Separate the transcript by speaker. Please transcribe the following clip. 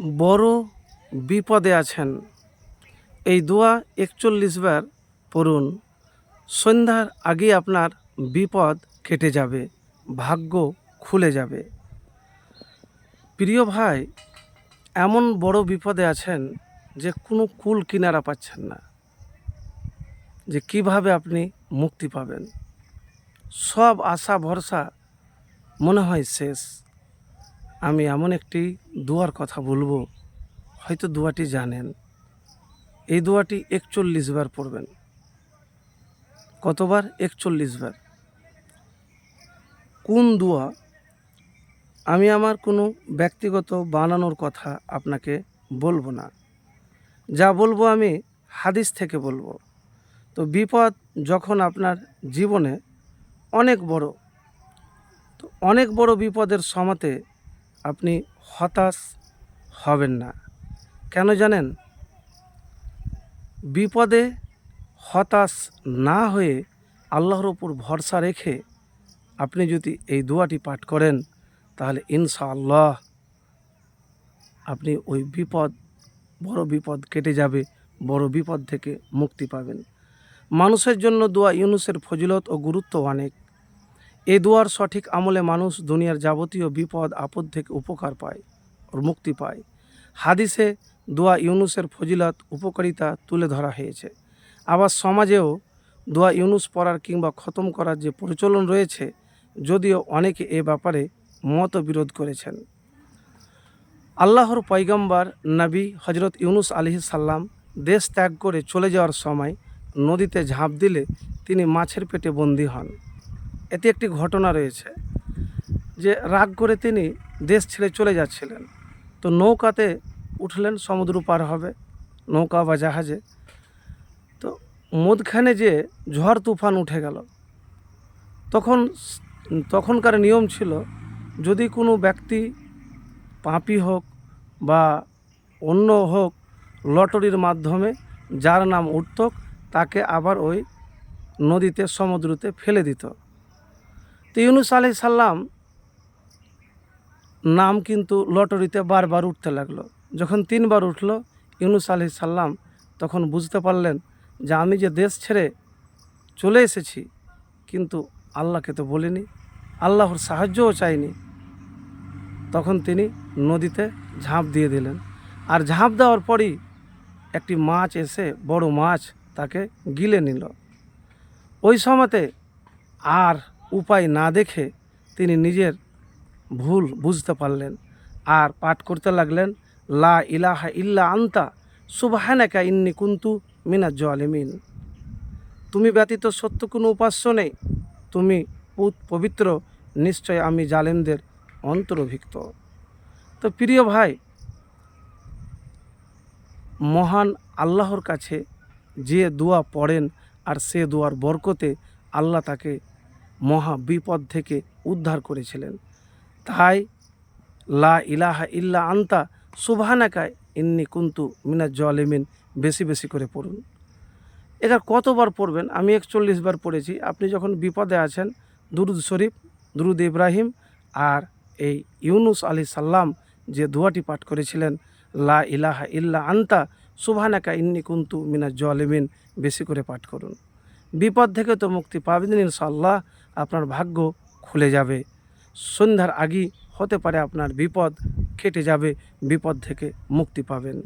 Speaker 1: বড় বিপদে আছেন। এই দোয়া একচল্লিশ বার পড়ুন। সন্ধ্যার আগে আপনার বিপদ কেটে যাবে, ভাগ্য খুলে যাবে। প্রিয় ভাই, এমন বড় বিপদে আছেন যে কোনো কুল কিনারা পাচ্ছেন না। যে কীভাবে আপনি মুক্তি পাবেন। সব আশা ভরসা মনে হয় শেষ। আমি এমন একটি দুয়ার কথা বলব, হয়তো দুয়াটি জানেন। এই দুয়াটি একচল্লিশ বার পড়বেন। কতবার? একচল্লিশ বার। কোন দুয়া? আমি আমার কোনো ব্যক্তিগত বানানোর কথা আপনাকে বলব না। যা বলব আমি হাদিস থেকে বলব। তো বিপদ যখন আপনার জীবনে অনেক বড়, তো অনেক বড় বিপদের সমাতে আপনি হতাশ হবেন না। কেন জানেন? বিপদে হতাশ না হয়ে আল্লাহর ওপর ভরসা রেখে আপনি যদি এই দোয়াটি পাঠ করেন, তাহলে ইনশাআল্লাহ আপনি ওই বিপদ, বড় বিপদ কেটে যাবে, বড় বিপদ থেকে মুক্তি পাবেন। মানুষের জন্য দোয়া ইউনুসের ফজিলত ও গুরুত্ব অনেক। এই দোয়ার সঠিক আমলে মানুষ দুনিয়ার যাবতীয় বিপদ, আপদ থেকে উপকার পায় ওর মুক্তি পায়। হাদিসে দোয়া ইউনুসের ফজিলত উপকারিতা তুলে ধরা হয়েছে। আবার সমাজেও দোয়া ইউনুস পড়ার কিংবা খতম করার যে প্রচলন রয়েছে, যদিও অনেকে এ ব্যাপারে মত বিরোধ করেছেন। আল্লাহর পয়গম্বর নবী হজরত ইউনুস আলি সাল্লাম দেশ ত্যাগ করে চলে যাওয়ার সময় নদীতে ঝাঁপ দিলে তিনি মাছের পেটে বন্দী হন। এতে একটি ঘটনা রয়েছে যে রাগ করে তিনি দেশ ছেড়ে চলে যাচ্ছিলেন। তো নৌকাতে উঠলেন সমুদ্র পার হবে, নৌকা বা জাহাজে। তো মধ্যখানে যে ঝড় তুফান উঠে গেল, তখন তখনকার নিয়ম ছিল, যদি কোনো ব্যক্তি পাপি হোক বা অন্য হোক লটারির মাধ্যমে যার নাম উঠত, তাকে আবার ওই নদীতে, সমুদ্রতে ফেলে দিত। তো ইউনুস আলি সাল্লাম নাম কিন্তু লটারিতে বারবার উঠতে লাগল। যখন তিনবার উঠল ইউনুস আলি সাল্লাম তখন বুঝতে পারলেন যে আমি যে দেশ ছেড়ে চলে এসেছি, কিন্তু আল্লাহকে তো বলিনি, আল্লাহর সাহায্যও চাইনি। তখন তিনি নদীতে ঝাঁপ দিয়ে দিলেন। আর ঝাঁপ দেওয়ার পরই একটি মাছ এসে, বড় মাছ তাকে গিলে নিল। ওই সময়তে আর উপায় না দেখে তিনি নিজের ভুল বুঝতে পারলেন আর পাঠ করতে লাগলেন, লা ইলাহা ইল্লা আন্তা, সুবাহানাকা ইন্নি কুন্তু মিনা জলিমিন। তুমি ব্যতীত সত্য কোনো উপাস্য নেই। তুমি পবিত্র, নিশ্চয় আমি জালেমদের অন্তর্ভুক্ত। তো প্রিয় ভাই, মহান আল্লাহর কাছে যে দোয়া পড়েন আর সে দোয়ার বরকতে আল্লাহ তাকে মহা বিপদ থেকে উদ্ধার করেছিলেন। তাই, লা ইলাহা ইল্লা আন্তা সুবহানাকায় ইন্নি কুন্তু মিনা জলেমিন। বেশি বেশি করে পড়ুন। এটা কতবার পড়বেন? আমি একচল্লিশ বার পড়েছি। আপনি যখন বিপদে আছেন, দুরুদ শরীফ, দুরুদ ইব্রাহিম আর এই ইউনুস আলী সাল্লাম যে দোয়াটি পাঠ করেছিলেন, লা ইলাহা ইল্লা আন্তা সুবহানাকা ইন্নি কুন্তু মিনা জলেমিন, বেশি করে পাঠ করুন। বিপদ থেকে তো মুক্তি পাবেন ইনশাল্লাহ আপনার ভাগ্য খুলে যাবে। সন্ধ্যার আগেই হতে পারে আপনার বিপদ, কেটে যাবে, বিপদ থেকে মুক্তি পাবেন।